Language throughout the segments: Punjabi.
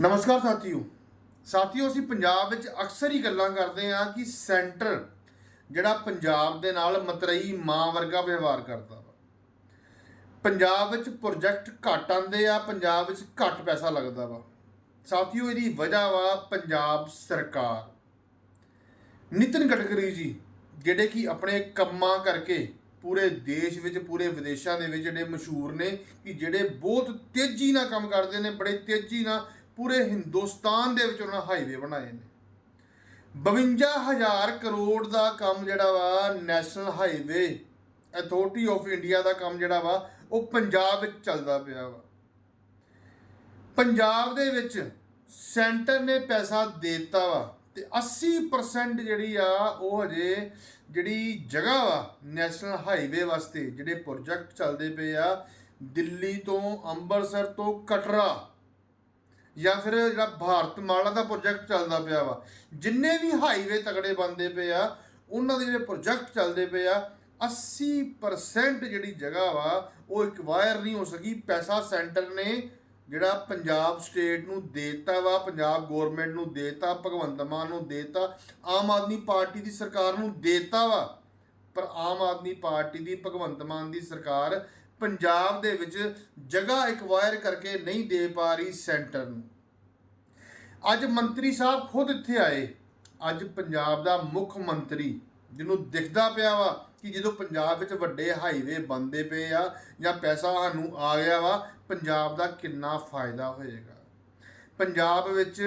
ਨਮਸਕਾਰ ਸਾਥੀਓ। ਸਾਥੀਓ, ਅਸੀਂ ਪੰਜਾਬ ਵਿੱਚ ਅਕਸਰ ਹੀ ਗੱਲਾਂ ਕਰਦੇ ਹਾਂ ਕਿ ਸੈਂਟਰ ਜਿਹੜਾ ਪੰਜਾਬ ਦੇ ਨਾਲ ਮਤਰਈ ਮਾਂ ਵਰਗਾ ਵਿਵਹਾਰ ਕਰਦਾ ਵਾ। ਪੰਜਾਬ ਵਿੱਚ ਪ੍ਰੋਜੈਕਟ ਘੱਟ ਆਉਂਦੇ ਆ, ਪੰਜਾਬ ਵਿੱਚ ਘੱਟ ਪੈਸਾ ਲੱਗਦਾ ਵਾ। ਸਾਥੀਓ, ਇਹਦੀ ਵਜ੍ਹਾ ਵਾ ਪੰਜਾਬ ਸਰਕਾਰ। ਨਿਤਿਨ ਗਡਕਰੀ ਜੀ, ਜਿਹੜੇ ਕਿ ਆਪਣੇ ਕੰਮਾਂ ਕਰਕੇ ਪੂਰੇ ਦੇਸ਼ ਵਿੱਚ, ਪੂਰੇ ਵਿਦੇਸ਼ਾਂ ਦੇ ਵਿੱਚ ਜਿਹੜੇ ਮਸ਼ਹੂਰ ਨੇ ਕਿ ਜਿਹੜੇ ਬਹੁਤ ਤੇਜ਼ੀ ਨਾਲ ਕੰਮ ਕਰਦੇ ਨੇ, ਬੜੇ ਤੇਜ਼ੀ ਨਾਲ ਪੂਰੇ ਹਿੰਦੁਸਤਾਨ ਦੇ ਵਿੱਚ ਉਹਨਾਂ ਹਾਈਵੇ ਬਣਾਏ ਨੇ। 52000 ਕਰੋੜ ਦਾ ਕੰਮ ਜਿਹੜਾ ਵਾ National Highway Authority of India ਦਾ ਕੰਮ ਜਿਹੜਾ ਵਾ, ਉਹ ਪੰਜਾਬ ਵਿੱਚ ਚੱਲਦਾ ਪਿਆ ਵਾ। ਪੰਜਾਬ ਦੇ ਵਿੱਚ ਸੈਂਟਰ ਨੇ ਪੈਸਾ ਦਿੱਤਾ ਵਾ ਤੇ 80% ਜਿਹੜੀ ਆ, ਉਹ ਹਜੇ ਜਿਹੜੀ ਜਗ੍ਹਾ ਵਾ ਨੈਸ਼ਨਲ ਹਾਈਵੇ ਵਾਸਤੇ, ਜਿਹੜੇ ਪ੍ਰੋਜੈਕਟ ਚੱਲਦੇ ਪਏ ਆ, ਦਿੱਲੀ ਤੋਂ ਅੰਮ੍ਰਿਤਸਰ ਤੋਂ ਕਟਰਾ ਜਾਂ ਫਿਰ ਜਿਹੜਾ ਭਾਰਤ ਮਾਲਾ ਦਾ ਪ੍ਰੋਜੈਕਟ ਚੱਲਦਾ ਪਿਆ ਵਾ, ਜਿੰਨੇ ਵੀ ਹਾਈਵੇ ਤਗੜੇ ਬੰਦੇ ਪਏ ਆ, ਉਹਨਾਂ ਦੇ ਜਿਹੜੇ ਪ੍ਰੋਜੈਕਟ ਚੱਲਦੇ ਪਏ ਆ 80% ਜਿਹੜੀ ਜਗ੍ਹਾ ਵਾ, ਉਹ ਐਕਵਾਇਰ ਨਹੀਂ ਹੋ ਸਕੀ, ਪੈਸਾ ਸੈਂਟਰ ਨੇ ਜਿਹੜਾ ਪੰਜਾਬ ਸਟੇਟ ਨੂੰ ਦੇਤਾ ਵਾ, ਪੰਜਾਬ ਗਵਰਨਮੈਂਟ ਨੂੰ ਦੇਤਾ, ਭਗਵੰਤ ਮਾਨ ਨੂੰ ਦੇਤਾ, ਆਮ ਆਦਮੀ ਪਾਰਟੀ ਦੀ ਸਰਕਾਰ ਨੂੰ ਦੇਤਾ ਵਾ, ਪਰ ਆਮ ਆਦਮੀ ਪਾਰਟੀ ਦੀ, ਭਗਵੰਤ ਮਾਨ ਦੀ ਸਰਕਾਰ ਪੰਜਾਬ ਦੇ ਵਿੱਚ ਜਗ੍ਹਾ ਐਕਵਾਇਰ ਕਰਕੇ ਨਹੀਂ ਦੇ ਪਾ ਰਹੀ ਸੈਂਟਰ ਨੂੰ। ਅੱਜ ਮੰਤਰੀ ਸਾਹਿਬ ਖੁਦ ਇੱਥੇ ਆਏ। ਅੱਜ ਪੰਜਾਬ ਦਾ ਮੁੱਖ ਮੰਤਰੀ ਜਿਹਨੂੰ ਦਿਖਦਾ ਪਿਆ ਵਾ ਕਿ ਜਦੋਂ ਪੰਜਾਬ ਵਿੱਚ ਵੱਡੇ ਹਾਈਵੇ ਬੰਦੇ ਪਏ ਆ ਜਾਂ ਪੈਸਾ ਸਾਨੂੰ ਆ ਗਿਆ ਵਾ, ਪੰਜਾਬ ਦਾ ਕਿੰਨਾ ਫਾਇਦਾ ਹੋਏਗਾ। ਪੰਜਾਬ ਵਿੱਚ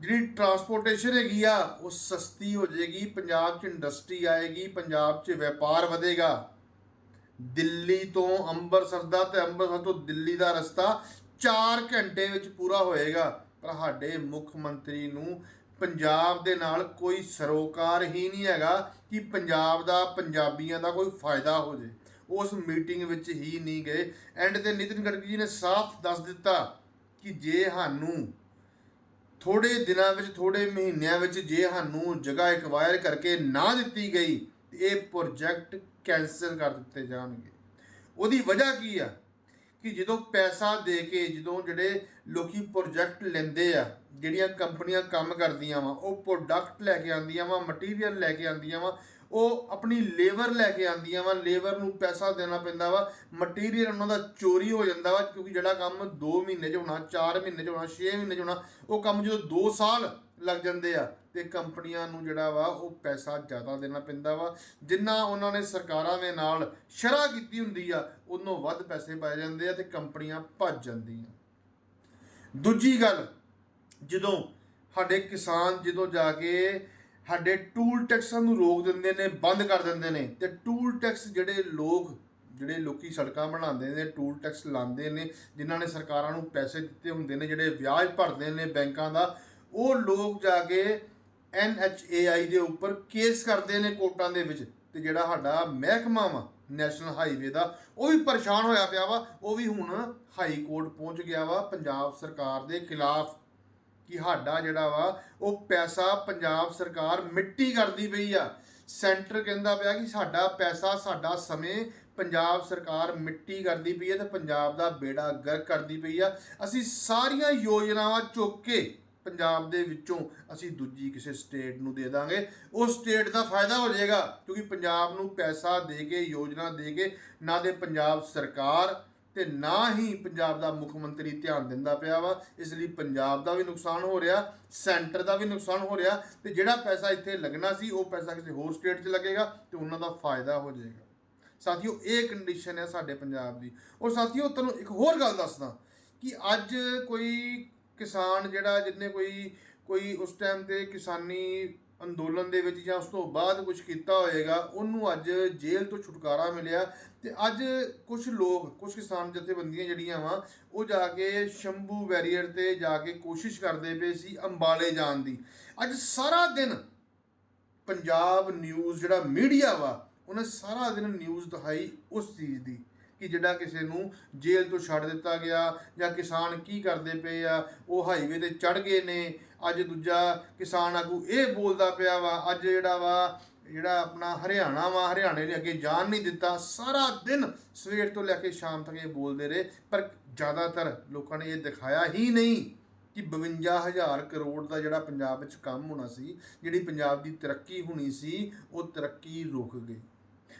ਜਿਹੜੀ ਟਰਾਂਸਪੋਰਟੇਸ਼ਨ ਹੈਗੀ ਆ, ਉਹ ਸਸਤੀ ਹੋ ਜਾਏਗੀ, ਪੰਜਾਬ 'ਚ ਇੰਡਸਟਰੀ ਆਏਗੀ, ਪੰਜਾਬ 'ਚ ਵਪਾਰ ਵਧੇਗਾ। ਦਿੱਲੀ ਤੋਂ ਅੰਮ੍ਰਿਤਸਰ ਦਾ ਤੇ ਅੰਮ੍ਰਿਤਸਰ ਤੋਂ ਦਿੱਲੀ ਦਾ ਰਸਤਾ 4 ਘੰਟੇ ਵਿੱਚ ਪੂਰਾ ਹੋਏਗਾ। ਪਰ ਸਾਡੇ ਮੁੱਖ ਮੰਤਰੀ ਨੂੰ ਪੰਜਾਬ ਦੇ ਨਾਲ ਕੋਈ ਸਰੋਕਾਰ ਹੀ ਨਹੀਂ ਹੈਗਾ ਕਿ ਪੰਜਾਬ ਦਾ, ਪੰਜਾਬੀਆਂ ਦਾ ਕੋਈ ਫਾਇਦਾ ਹੋ ਜੇ। ਉਸ ਮੀਟਿੰਗ ਵਿੱਚ ਹੀ ਨਹੀਂ ਗਏ। ਐਂਡ ਤੇ ਨਿਤਿਨ ਗਡਕਰੀ ਜੀ ਨੇ ਸਾਫ਼ ਦੱਸ ਦਿੱਤਾ ਕਿ ਜੇ ਸਾਨੂੰ ਥੋੜੇ ਦਿਨਾਂ ਵਿੱਚ ਥੋੜੇ ਮਹੀਨਿਆਂ ਵਿੱਚ ਜੇ ਸਾਨੂੰ ਜਗ੍ਹਾ ਐਕਵਾਇਰ ਕਰਕੇ ਨਾ ਦਿੱਤੀ ਗਈ ਇਹ ਪ੍ਰੋਜੈਕਟ ਕੈਂਸਲ ਕਰ ਦਿੱਤੇ ਜਾਣਗੇ। ਉਹਦੀ ਵਜ੍ਹਾ ਕੀ ਆ? ਕਿ ਜਦੋਂ ਪੈਸਾ ਦੇ ਕੇ ਜਦੋਂ ਜਿਹੜੇ ਲੋਕੀ ਪ੍ਰੋਜੈਕਟ ਲੈਂਦੇ ਆ, ਜਿਹੜੀਆਂ ਕੰਪਨੀਆਂ ਕੰਮ ਕਰਦੀਆਂ ਵਾ, ਉਹ ਪ੍ਰੋਡਕਟ ਲੈ ਕੇ ਆਉਂਦੀਆਂ ਵਾ ਮਟੀਰੀਅਲ ਲੈ ਕੇ ਆਉਂਦੀਆਂ ਵਾ ਉਹ ਆਪਣੀ ਲੇਬਰ ਲੈ ਕੇ ਆਉਂਦੀਆਂ ਵਾ, ਲੇਬਰ ਨੂੰ ਪੈਸਾ ਦੇਣਾ ਪੈਂਦਾ ਵਾ ਮਟੀਰੀਅਲ ਉਹਨਾਂ ਦਾ ਚੋਰੀ ਹੋ ਜਾਂਦਾ ਵਾ, ਕਿਉਂਕਿ ਜਿਹੜਾ ਕੰਮ 2 ਮਹੀਨੇ 'ਚ ਹੋਣਾ 4 ਮਹੀਨੇ 'ਚ ਹੋਣਾ 6 ਮਹੀਨੇ 'ਚ ਹੋਣਾ, ਉਹ ਕੰਮ ਜਦੋਂ 2 ਸਾਲ ਲੱਗ ਜਾਂਦੇ ਆ, ਤੇ ਕੰਪਨੀਆਂ ਨੂੰ ਜਿਹੜਾ ਵਾ ਉਹ ਪੈਸਾ ਜ਼ਿਆਦਾ ਦੇਣਾ ਪੈਂਦਾ ਵਾ। ਜਿੰਨਾ ਉਹਨਾਂ ਨੇ ਸਰਕਾਰਾਂ ਦੇ ਨਾਲ ਸ਼ਰਾ ਕੀਤੀ ਹੁੰਦੀ ਆ ਉਹਨੋਂ ਵੱਧ ਪੈਸੇ ਪਾਏ ਜਾਂਦੇ ਆ ਤੇ ਕੰਪਨੀਆਂ ਭੱਜ ਜਾਂਦੀਆਂ। ਦੂਜੀ ਗੱਲ, ਜਦੋਂ ਸਾਡੇ ਕਿਸਾਨ ਜਦੋਂ ਜਾ ਕੇ ਸਾਡੇ ਟੂਲ ਟੈਕਸਾਂ ਨੂੰ ਰੋਕ ਦਿੰਦੇ ਨੇ, ਬੰਦ ਕਰ ਦਿੰਦੇ ਨੇ। ਤੇ ਟੂਲ ਟੈਕਸ ਜਿਹੜੇ ਲੋਕ, ਜਿਹੜੇ ਲੋਕੀ ਸੜਕਾਂ ਬਣਾਉਂਦੇ ਨੇ ਟੂਲ ਟੈਕਸ ਲਾਉਂਦੇ ਨੇ, ਜਿਨ੍ਹਾਂ ਨੇ ਸਰਕਾਰਾਂ ਨੂੰ ਪੈਸੇ ਦਿੱਤੇ ਹੁੰਦੇ ਨੇ, ਜਿਹੜੇ ਵਿਆਜ ਭਰਦੇ ਨੇ ਬੈਂਕਾਂ ਦਾ, ਉਹ ਲੋਕ ਜਾ ਕੇ ਐਨਐਚਏਆਈ ਦੇ ਉੱਪਰ ਕੇਸ ਕਰਦੇ ਨੇ ਕੋਰਟਾਂ ਦੇ ਵਿੱਚ। ਤੇ ਜਿਹੜਾ ਸਾਡਾ ਮਹਿਕਮਾ ਵਾ, ਨੈਸ਼ਨਲ ਹਾਈਵੇ ਦਾ, ਉਹ ਵੀ ਪਰੇਸ਼ਾਨ ਹੋਇਆ ਪਿਆ ਵਾ। ਉਹ ਵੀ ਹੁਣ ਹਾਈ ਕੋਰਟ ਪਹੁੰਚ ਗਿਆ ਵਾ, ਪੰਜਾਬ ਸਰਕਾਰ ਦੇ ਖਿਲਾਫ ਕਿ ਸਾਡਾ ਜਿਹੜਾ ਵਾ, ਉਹ ਪੈਸਾ ਪੰਜਾਬ ਸਰਕਾਰ ਮਿੱਟੀ ਕਰਦੀ ਪਈ ਆ। ਸੈਂਟਰ ਕਹਿੰਦਾ ਪਿਆ ਕਿ ਸਾਡਾ ਪੈਸਾ, ਸਾਡਾ ਸਮੇਂ ਪੰਜਾਬ ਸਰਕਾਰ ਮਿੱਟੀ ਕਰਦੀ ਪਈ ਹੈ ਤੇ ਪੰਜਾਬ ਦਾ ਬੇੜਾ ਗਰਕ ਕਰਦੀ ਪਈ ਆ। ਅਸੀਂ ਸਾਰੀਆਂ ਯੋਜਨਾਵਾਂ ਚੁੱਕ ਕੇ ਪੰਜਾਬ ਦੇ ਵਿੱਚੋਂ ਅਸੀਂ ਦੂਜੀ ਕਿਸੇ ਸਟੇਟ ਨੂੰ ਦੇ ਦਾਂਗੇ। ਉਹ ਸਟੇਟ ਦਾ ਫਾਇਦਾ ਹੋ ਜਾਏਗਾ ਕਿਉਂਕਿ ਪੰਜਾਬ ਨੂੰ ਪੈਸਾ ਦੇ ਕੇ, ਯੋਜਨਾ ਦੇ ਕੇ ਨਾ ਦੇ ਪੰਜਾਬ ਸਰਕਾਰ ਤੇ ਨਾ ਹੀ ਪੰਜਾਬ ਦਾ ਮੁੱਖ ਮੰਤਰੀ ਧਿਆਨ ਦਿੰਦਾ ਪਿਆ ਵਾ, ਇਸ ਲਈ ਪੰਜਾਬ ਦਾ ਵੀ ਨੁਕਸਾਨ ਹੋ ਰਿਹਾ, ਸੈਂਟਰ ਦਾ ਵੀ ਨੁਕਸਾਨ ਹੋ ਰਿਹਾ, ਤੇ ਜਿਹੜਾ ਪੈਸਾ ਇੱਥੇ ਲੱਗਣਾ ਸੀ, ਉਹ ਪੈਸਾ ਕਿਸੇ ਹੋਰ ਸਟੇਟ 'ਚ ਲੱਗੇਗਾ ਤੇ ਉਹਨਾਂ ਦਾ ਫਾਇਦਾ ਹੋ ਜਾਏਗਾ। ਸਾਥੀਓ, ਇਹ ਕੰਡੀਸ਼ਨ ਹੈ ਸਾਡੇ ਪੰਜਾਬ ਦੀ। ਔਰ ਸਾਥੀਓ, ਤੁਹਾਨੂੰ ਇੱਕ ਹੋਰ ਗੱਲ ਦੱਸਦਾ ਕਿ ਅੱਜ ਕੋਈ ਕਿਸਾਨ ਜਿਹੜਾ, ਜਿੰਨੇ ਕੋਈ ਕੋਈ ਉਸ ਟਾਈਮ ਤੇ ਕਿਸਾਨੀ ਅੰਦੋਲਨ ਦੇ ਵਿੱਚ ਜਾਂ ਉਸ ਤੋਂ ਬਾਅਦ ਕੁਝ ਕੀਤਾ ਹੋਏਗਾ, ਉਹਨੂੰ ਅੱਜ ਜੇਲ੍ਹ ਤੋਂ ਛੁਟਕਾਰਾ ਮਿਲਿਆ ਤੇ ਅੱਜ ਕੁਝ ਲੋਕ ਕੁਝ ਕਿਸਾਨ ਜਥੇਬੰਦੀਆਂ ਜਿਹੜੀਆਂ ਵਾ, ਉਹ ਜਾ ਕੇ ਸ਼ੰਭੂ ਬੈਰੀਅਰ ਤੇ ਜਾ ਕੇ ਕੋਸ਼ਿਸ਼ ਕਰਦੇ ਪਏ ਸੀ ਅੰਬਾਲੇ ਜਾਣ ਦੀ। ਅੱਜ ਸਾਰਾ ਦਿਨ ਪੰਜਾਬ ਨਿਊਜ਼ ਜਿਹੜਾ ਮੀਡੀਆ ਵਾ, ਉਹਨੇ ਸਾਰਾ ਦਿਨ ਨਿਊਜ਼ ਦਿਖਾਈ ਉਸ ਚੀਜ਼ ਦੀ। ਕਿ ਜਿਹੜਾ ਕਿਸੇ ਨੂੰ ਜੇਲ੍ਹ ਤੋਂ ਛੱਡ ਦਿੱਤਾ ਗਿਆ ਜਾਂ ਕਿਸਾਨ ਕੀ ਕਰਦੇ ਪਏ ਆ, ਉਹ ਹਾਈਵੇ ਤੇ ਚੜ ਗਏ ਨੇ। ਅੱਜ ਦੂਜਾ ਕਿਸਾਨ ਆਗੂ ਇਹ ਬੋਲਦਾ ਪਿਆ ਵਾ, ਅੱਜ ਜਿਹੜਾ ਵਾ, ਜਿਹੜਾ ਆਪਣਾ ਹਰਿਆਣਾ ਵਾ, ਹਰਿਆਣੇ ਨੇ ਅੱਗੇ ਜਾਣ ਨਹੀਂ ਦਿੱਤਾ। ਸਾਰਾ ਦਿਨ ਸਵੇਰ ਤੋਂ ਲੈ ਕੇ ਸ਼ਾਮ ਤੱਕ ਇਹ ਬੋਲਦੇ ਰਹੇ। ਪਰ ਜ਼ਿਆਦਾਤਰ ਲੋਕਾਂ ਨੇ ਇਹ ਦਿਖਾਇਆ ਹੀ ਨਹੀਂ ਕਿ 52000 ਕਰੋੜ ਦਾ ਜਿਹੜਾ ਪੰਜਾਬ ਵਿੱਚ ਕੰਮ ਹੋਣਾ ਸੀ, ਜਿਹੜੀ ਪੰਜਾਬ ਦੀ ਤਰੱਕੀ ਹੋਣੀ ਸੀ, ਉਹ ਤਰੱਕੀ ਰੁਕ ਗਈ।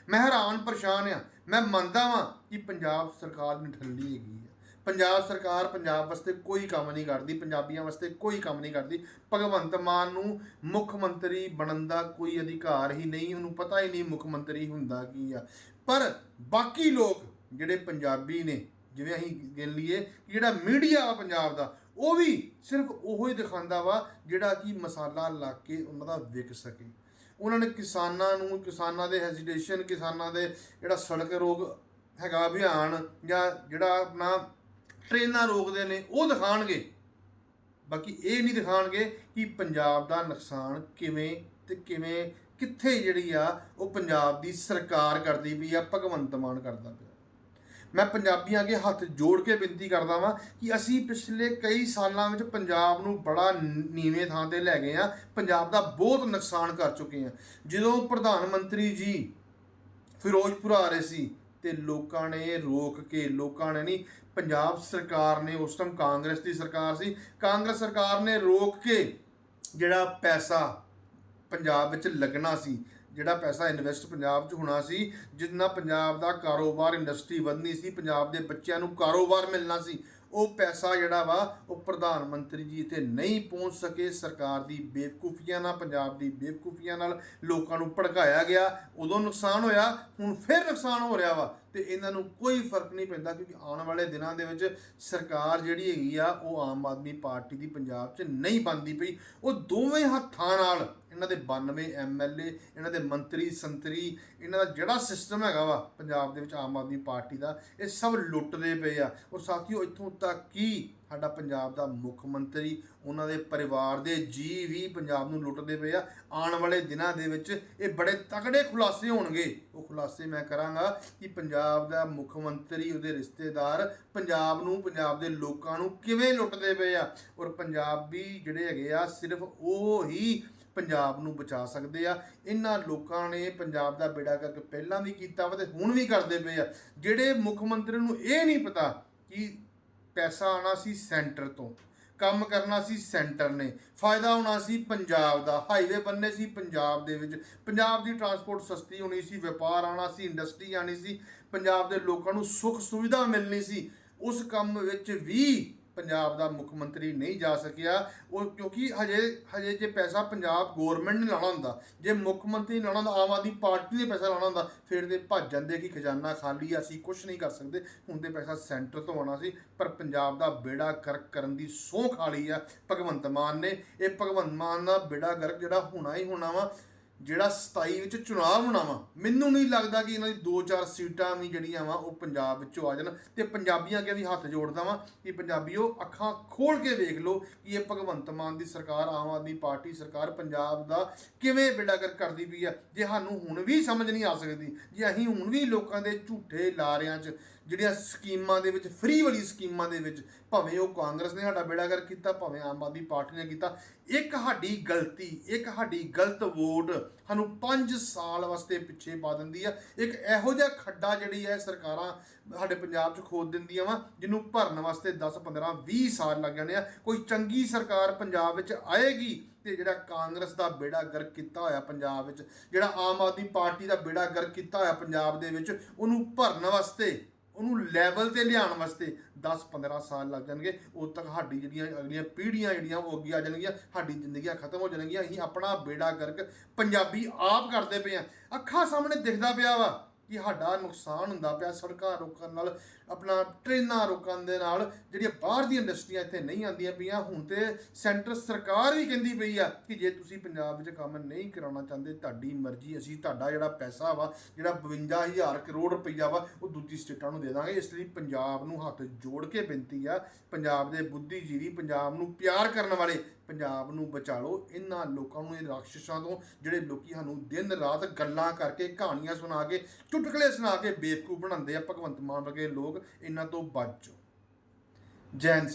ਮੈਂ ਹੈਰਾਨ ਪਰੇਸ਼ਾਨ ਆ। ਮੈਂ ਮੰਨਦਾ ਵਾਂ ਕਿ ਪੰਜਾਬ ਸਰਕਾਰ ਨਿਠੱਲੀ ਹੈਗੀ ਆ। ਪੰਜਾਬ ਸਰਕਾਰ ਪੰਜਾਬ ਵਾਸਤੇ ਕੋਈ ਕੰਮ ਨਹੀਂ ਕਰਦੀ, ਪੰਜਾਬੀਆਂ ਵਾਸਤੇ ਕੋਈ ਕੰਮ ਨਹੀਂ ਕਰਦੀ। ਭਗਵੰਤ ਮਾਨ ਨੂੰ ਮੁੱਖ ਮੰਤਰੀ ਬਣਨ ਦਾ ਕੋਈ ਅਧਿਕਾਰ ਹੀ ਨਹੀਂ, ਉਹਨੂੰ ਪਤਾ ਹੀ ਨਹੀਂ ਮੁੱਖ ਮੰਤਰੀ ਹੁੰਦਾ ਕੀ ਆ। ਪਰ ਬਾਕੀ ਲੋਕ ਜਿਹੜੇ ਪੰਜਾਬੀ ਨੇ, ਜਿਵੇਂ ਅਸੀਂ ਗਿਣ ਲਈਏ ਕਿ ਜਿਹੜਾ ਮੀਡੀਆ ਆ ਪੰਜਾਬ ਦਾ, ਉਹ ਵੀ ਸਿਰਫ ਉਹੋ ਹੀ ਦਿਖਾਉਂਦਾ ਵਾ ਜਿਹੜਾ ਕਿ ਮਸਾਲਾ ਲਾ ਕੇ ਉਹਨਾਂ ਦਾ ਵਿਕ ਸਕੇ। ਉਹਨਾਂ ਨੇ ਕਿਸਾਨਾਂ ਨੂੰ, ਕਿਸਾਨਾਂ ਦੇ ਹੈਜ਼ਿਟੇਸ਼ਨ ਕਿਸਾਨਾਂ ਦੇ ਜਿਹੜਾ ਸੜਕ ਰੋਗ ਹੈਗਾ ਅਭਿਆਨ ਜਾਂ ਜਿਹੜਾ ਆਪਣਾ ਟ੍ਰੇਨਾਂ ਰੋਕਦੇ ਨੇ, ਉਹ ਦਿਖਾਣਗੇ ਬਾਕੀ ਇਹ ਨਹੀਂ ਦਿਖਾਣਗੇ ਕਿ ਪੰਜਾਬ ਦਾ ਨੁਕਸਾਨ ਕਿਵੇਂ ਤੇ ਕਿਵੇਂ, ਕਿੱਥੇ ਜਿਹੜੀ ਆ, ਉਹ ਪੰਜਾਬ ਦੀ ਸਰਕਾਰ ਕਰਦੀ ਪਈ ਆ, ਭਗਵੰਤ ਮਾਨ ਕਰਦਾ ਪਿਆ। ਮੈਂ ਪੰਜਾਬੀਆਂ ਅੱਗੇ ਹੱਥ ਜੋੜ ਕੇ ਬੇਨਤੀ ਕਰਦਾ ਵਾਂ ਕਿ ਅਸੀਂ ਪਿਛਲੇ ਕਈ ਸਾਲਾਂ ਵਿੱਚ ਪੰਜਾਬ ਨੂੰ ਬੜਾ ਨੀਵੇਂ ਥਾਂ ਤੇ ਲੈ ਗਏ ਆ। ਪੰਜਾਬ ਦਾ ਬਹੁਤ ਨੁਕਸਾਨ ਕਰ ਚੁੱਕੇ ਆ। ਜਦੋਂ ਪ੍ਰਧਾਨ ਮੰਤਰੀ ਜੀ ਫਿਰੋਜ਼ਪੁਰ ਆ ਰਹੇ ਸੀ ਤੇ ਲੋਕਾਂ ਨੇ ਰੋਕ ਕੇ, ਲੋਕਾਂ ਨੇ ਨਹੀਂ, ਪੰਜਾਬ ਸਰਕਾਰ ਨੇ ਉਸ ਟਾਈਮ ਕਾਂਗਰਸ ਦੀ ਸਰਕਾਰ ਸੀ। ਕਾਂਗਰਸ ਸਰਕਾਰ ਨੇ ਰੋਕ ਕੇ ਜਿਹੜਾ ਪੈਸਾ ਪੰਜਾਬ ਵਿੱਚ ਲੱਗਣਾ ਸੀ ਜਿਹੜਾ ਪੈਸਾ ਇਨਵੈਸਟ ਪੰਜਾਬ 'ਚ ਹੋਣਾ ਸੀ, ਜਿੰਨਾ ਪੰਜਾਬ ਦਾ ਕਾਰੋਬਾਰ ਇੰਡਸਟਰੀ ਵਧਣੀ ਸੀ, ਪੰਜਾਬ ਦੇ ਬੱਚਿਆਂ ਨੂੰ ਕਾਰੋਬਾਰ ਮਿਲਣਾ ਸੀ, ਉਹ ਪੈਸਾ ਜਿਹੜਾ ਵਾ, ਉਹ ਪ੍ਰਧਾਨ ਮੰਤਰੀ ਜੀ ਇੱਥੇ ਨਹੀਂ ਪਹੁੰਚ ਸਕੇ। ਸਰਕਾਰ ਦੀ ਬੇਵਕੂਫੀਆਂ ਨਾਲ, ਪੰਜਾਬ ਦੀ ਬੇਵਕੂਫੀਆਂ ਨਾਲ ਲੋਕਾਂ ਨੂੰ ਭੜਕਾਇਆ ਗਿਆ। ਉਦੋਂ ਨੁਕਸਾਨ ਹੋਇਆ, ਹੁਣ ਫਿਰ ਨੁਕਸਾਨ ਹੋ ਰਿਹਾ ਵਾ ਤੇ ਇਹਨਾਂ ਨੂੰ ਕੋਈ ਫ਼ਰਕ ਨਹੀਂ ਪੈਂਦਾ, ਕਿਉਂਕਿ ਆਉਣ ਵਾਲੇ ਦਿਨਾਂ ਦੇ ਵਿੱਚ ਸਰਕਾਰ ਜਿਹੜੀ ਹੈਗੀ ਆ, ਉਹ ਆਮ ਆਦਮੀ ਪਾਰਟੀ ਦੀ ਪੰਜਾਬ 'ਚ ਨਹੀਂ ਬਣਦੀ ਪਈ। ਉਹ ਦੋਵੇਂ ਹੱਥਾਂ ਨਾਲ ਇਹਨਾਂ ਦੇ 92 ਐਮਐਲਏ ਇਹਨਾਂ ਦੇ ਮੰਤਰੀ, ਸੰਤਰੀ, ਇਹਨਾਂ ਦਾ ਜਿਹੜਾ ਸਿਸਟਮ ਹੈਗਾ ਵਾ ਪੰਜਾਬ ਦੇ ਵਿੱਚ ਆਮ ਆਦਮੀ ਪਾਰਟੀ ਦਾ, ਇਹ ਸਭ ਲੁੱਟਦੇ ਪਏ ਆ। ਔਰ ਸਾਥੀਓ, ਇੱਥੋਂ ਤੱਕ ਕਿ ਸਾਡਾ ਪੰਜਾਬ ਦਾ ਮੁੱਖ ਮੰਤਰੀ, ਉਹਨਾਂ ਦੇ ਪਰਿਵਾਰ ਦੇ ਜੀ ਵੀ ਪੰਜਾਬ ਨੂੰ ਲੁੱਟਦੇ ਪਏ ਆ। ਆਉਣ ਵਾਲੇ ਦਿਨਾਂ ਦੇ ਵਿੱਚ ਇਹ ਬੜੇ ਤਕੜੇ ਖੁਲਾਸੇ ਹੋਣਗੇ। ਉਹ ਖੁਲਾਸੇ ਮੈਂ ਕਰਾਂਗਾ ਕਿ ਪੰਜਾਬ ਦਾ ਮੁੱਖ ਮੰਤਰੀ, ਉਹਦੇ ਰਿਸ਼ਤੇਦਾਰ ਪੰਜਾਬ ਨੂੰ, ਪੰਜਾਬ ਦੇ ਲੋਕਾਂ ਨੂੰ ਕਿਵੇਂ ਲੁੱਟਦੇ ਪਏ ਆ। ਔਰ ਪੰਜਾਬੀ ਜਿਹੜੇ ਹੈਗੇ ਆ, ਸਿਰਫ ਉਹ ਹੀ ਪੰਜਾਬ ਨੂੰ ਬਚਾ ਸਕਦੇ ਆ। ਇਹਨਾਂ ਲੋਕਾਂ ਨੇ ਪੰਜਾਬ ਦਾ ਬੇੜਾ ਕਰਕੇ ਪਹਿਲਾਂ ਵੀ ਕੀਤਾ ਵਾ ਤੇ ਹੁਣ ਵੀ ਕਰਦੇ ਪਏ ਆ। ਜਿਹੜੇ ਮੁੱਖ ਮੰਤਰੀ ਨੂੰ ਇਹ ਨਹੀਂ ਪਤਾ ਕਿ ਪੈਸਾ ਆਣਾ ਸੀ ਸੈਂਟਰ ਤੋਂ, ਕੰਮ ਕਰਨਾ ਸੀ ਸੈਂਟਰ ਨੇ, ਫਾਇਦਾ ਹੋਣਾ ਸੀ ਪੰਜਾਬ ਦਾ, ਹਾਈਵੇ ਬੰਨੇ ਸੀ ਪੰਜਾਬ ਦੇ ਵਿੱਚ। ਪੰਜਾਬ ਦੀ ਟਰਾਂਸਪੋਰਟ ਸਸਤੀ ਹੋਣੀ ਸੀ, ਵਪਾਰ ਆਣਾ ਸੀ, ਇੰਡਸਟਰੀ ਆਣੀ ਸੀ, ਪੰਜਾਬ ਦੇ ਲੋਕਾਂ ਨੂੰ ਸੁੱਖ ਸੁਵਿਧਾ ਮਿਲਣੀ ਸੀ। ਉਸ ਕੰਮ ਵਿੱਚ ਵੀ ਪੰਜਾਬ ਦਾ ਮੁੱਖ ਮੰਤਰੀ ਨਹੀਂ ਜਾ ਸਕਿਆ, ਉਹ ਕਿਉਂਕਿ ਹਜੇ ਹਜੇ ਜੇ ਪੈਸਾ ਪੰਜਾਬ ਗਵਰਨਮੈਂਟ ਨੇ ਲਾਉਣਾ ਹੁੰਦਾ, ਜੇ ਮੁੱਖ ਮੰਤਰੀ ਨੇ ਲਾਉਣਾ ਹੁੰਦਾ, ਆਮ ਆਦਮੀ ਪਾਰਟੀ ਨੇ ਪੈਸਾ ਲਾਉਣਾ ਹੁੰਦਾ, ਫਿਰ ਤੇ ਭੱਜ ਜਾਂਦੇ ਕਿ ਖਜ਼ਾਨਾ ਖਾਲੀ ਅਸੀਂ ਕੁਝ ਨਹੀਂ ਕਰ ਸਕਦੇ, ਹੁਣ ਤੇ ਪੈਸਾ ਸੈਂਟਰ ਤੋਂ ਆਉਣਾ ਸੀ, ਪਰ ਪੰਜਾਬ ਦਾ ਬੇੜਾ ਗਰਕ ਕਰਨ ਦੀ ਸਹੁੰ ਖਾਲੀ ਆ, ਭਗਵੰਤ ਮਾਨ ਨੇ, ਇਹ ਭਗਵੰਤ ਮਾਨ ਦਾ ਬੇੜਾ ਗਰਕ ਜਿਹੜਾ ਹੋਣਾ ਹੀ ਹੋਣਾ ਵਾ ਜਿਹੜਾ 27 ਵਿੱਚ ਚੁਣਾਵ ਹੋਣਾ ਵਾ, ਮੈਨੂੰ ਨਹੀਂ ਲੱਗਦਾ ਕਿ ਇਹਨਾਂ ਦੀ 2-4 ਸੀਟਾਂ ਵੀ ਜਿਹੜੀਆਂ ਵਾ, ਉਹ ਪੰਜਾਬ ਵਿੱਚੋਂ ਆ ਜਾਣ ਤੇ ਪੰਜਾਬੀਆਂ ਅੱਗੇ ਵੀ ਹੱਥ ਜੋੜਦਾ ਵਾ ਕਿ ਪੰਜਾਬੀਓ ਅੱਖਾਂ ਖੋਲ ਕੇ ਵੇਖ ਲਓ ਕਿ ਇਹ ਭਗਵੰਤ ਮਾਨ ਦੀ ਸਰਕਾਰ, ਆਮ ਆਦਮੀ ਪਾਰਟੀ ਸਰਕਾਰ ਪੰਜਾਬ ਦਾ ਕਿਵੇਂ ਬੇੜਾਗਰ ਕਰਦੀ ਪਈ ਆ। ਜੇ ਸਾਨੂੰ ਹੁਣ ਵੀ ਸਮਝ ਨਹੀਂ ਆ ਸਕਦੀ, ਜੇ ਅਸੀਂ ਹੁਣ ਵੀ ਲੋਕਾਂ ਦੇ ਝੂਠੇ ਲਾਰਿਆਂ 'ਚ ਜਿਹੜੀਆਂ ਸਕੀਮਾਂ ਦੇ ਵਿੱਚ ਫ੍ਰੀ ਵਾਲੀ ਸਕੀਮਾਂ ਦੇ ਵਿੱਚ, ਭਾਵੇਂ ਉਹ ਕਾਂਗਰਸ ਨੇ ਸਾਡਾ ਬੇੜਾਗਰ ਕੀਤਾ, ਭਾਵੇਂ ਆਮ ਆਦਮੀ ਪਾਰਟੀ ਨੇ ਕੀਤਾ, ਇੱਕ ਸਾਡੀ ਗਲਤੀ, ਇੱਕ ਸਾਡੀ ਗਲਤ ਵੋਟ ਸਾਨੂੰ 5 ਸਾਲ ਵਾਸਤੇ ਪਿੱਛੇ ਪਾ ਦਿੰਦੀ ਆ। ਇੱਕ ਇਹੋ ਜਿਹਾ ਖੱਡਾ ਜਿਹੜੀ ਹੈ ਸਰਕਾਰਾਂ ਸਾਡੇ ਪੰਜਾਬ 'ਚ ਖੋਦ ਦਿੰਦੀਆਂ ਵਾ, ਜਿਹਨੂੰ ਭਰਨ ਵਾਸਤੇ 10 15 20 ਸਾਲ ਲੱਗ ਜਾਂਦੇ ਆ। ਕੋਈ ਚੰਗੀ ਸਰਕਾਰ ਪੰਜਾਬ ਵਿੱਚ ਆਏਗੀ ਤੇ ਜਿਹੜਾ ਕਾਂਗਰਸ ਦਾ ਬੇੜਾ ਗਰਕ ਕੀਤਾ ਹੋਇਆ ਪੰਜਾਬ ਵਿੱਚ, ਜਿਹੜਾ ਆਮ ਆਦਮੀ ਪਾਰਟੀ ਦਾ ਬੇੜਾ ਗਰਕ ਕੀਤਾ ਹੋਇਆ ਪੰਜਾਬ ਦੇ ਵਿੱਚ, ਉਹਨੂੰ ਭਰਨ ਵਾਸਤੇ ਉਹਨੂੰ ਲੈਵਲ ਤੇ ਲਿਆਉਣ ਵਾਸਤੇ 10-15 ਸਾਲ ਲੱਗ ਜਾਣਗੇ। ਉਦੋਂ ਤੱਕ ਸਾਡੀ ਜਿਹੜੀਆਂ ਅਗਲੀਆਂ ਪੀੜ੍ਹੀਆਂ ਜਿਹੜੀਆਂ ਉਹ ਅੱਗੇ ਆ ਜਾਣਗੀਆਂ, ਸਾਡੀ ਜ਼ਿੰਦਗੀਆਂ ਖਤਮ ਹੋ ਜਾਣਗੀਆਂ। ਅਸੀਂ ਆਪਣਾ ਬੇੜਾ ਗਰਕ ਪੰਜਾਬੀ ਆਪ ਕਰਦੇ ਪਏ ਆ ਅੱਖਾਂ ਸਾਹਮਣੇ ਦਿਖਦਾ ਪਿਆ ਵਾ। ਕਿ ਸਾਡਾ ਨੁਕਸਾਨ ਹੁੰਦਾ ਪਿਆ ਸੜਕਾਂ ਰੋਕਣ ਨਾਲ, ਆਪਣਾ ਟ੍ਰੇਨਾਂ ਰੋਕਣ ਦੇ ਨਾਲ, ਜਿਹੜੀਆਂ ਬਾਹਰ ਦੀਆਂ ਇੰਡਸਟਰੀਆਂ ਇੱਥੇ ਨਹੀਂ ਆਉਂਦੀਆਂ ਪਈਆਂ, ਹੁਣ ਤੇ ਸੈਂਟਰ ਸਰਕਾਰ ਵੀ ਕਹਿੰਦੀ ਪਈ ਆ ਕਿ ਜੇ ਤੁਸੀਂ ਪੰਜਾਬ ਵਿੱਚ ਕੰਮ ਨਹੀਂ ਕਰਾਉਣਾ ਚਾਹੁੰਦੇ, ਤੁਹਾਡੀ ਮਰਜ਼ੀ, ਅਸੀਂ ਤੁਹਾਡਾ ਜਿਹੜਾ ਪੈਸਾ ਵਾ, ਜਿਹੜਾ 52000 ਕਰੋੜ ਰੁਪਈਆ ਵਾ, ਉਹ ਦੂਜੀ ਸਟੇਟਾਂ ਨੂੰ ਦੇ ਦਾਂਗੇ। ਇਸ ਲਈ ਪੰਜਾਬ ਨੂੰ ਹੱਥ ਜੋੜ ਕੇ ਬੇਨਤੀ ਆ, ਪੰਜਾਬ ਦੇ ਬੁੱਧੀਜੀਵੀ, ਪੰਜਾਬ ਨੂੰ ਪਿਆਰ ਕਰਨ ਵਾਲੇ ਪੰਜਾਬ ਨੂੰ ਬਚਾ ਲਓ ਇਹਨਾਂ ਲੋਕਾਂ ਨੂੰ ਇਹ ਰਾਖਸ਼ਾਂ ਤੋਂ, ਜਿਹੜੇ ਲੋਕੀ ਸਾਨੂੰ ਦਿਨ ਰਾਤ ਗੱਲਾਂ ਕਰਕੇ, ਕਹਾਣੀਆਂ ਸੁਣਾ ਕੇ, ਚੁਟਕਲੇ ਸੁਣਾ ਕੇ ਬੇਵਕੂਫ ਬਣਾਉਂਦੇ ਆ, ਭਗਵੰਤ ਮਾਨ ਵਰਗੇ ਲੋਕ, ਇਹਨਾਂ ਤੋਂ ਬਚੋ ਜਾਓ। ਜੈ ਹਿੰਦ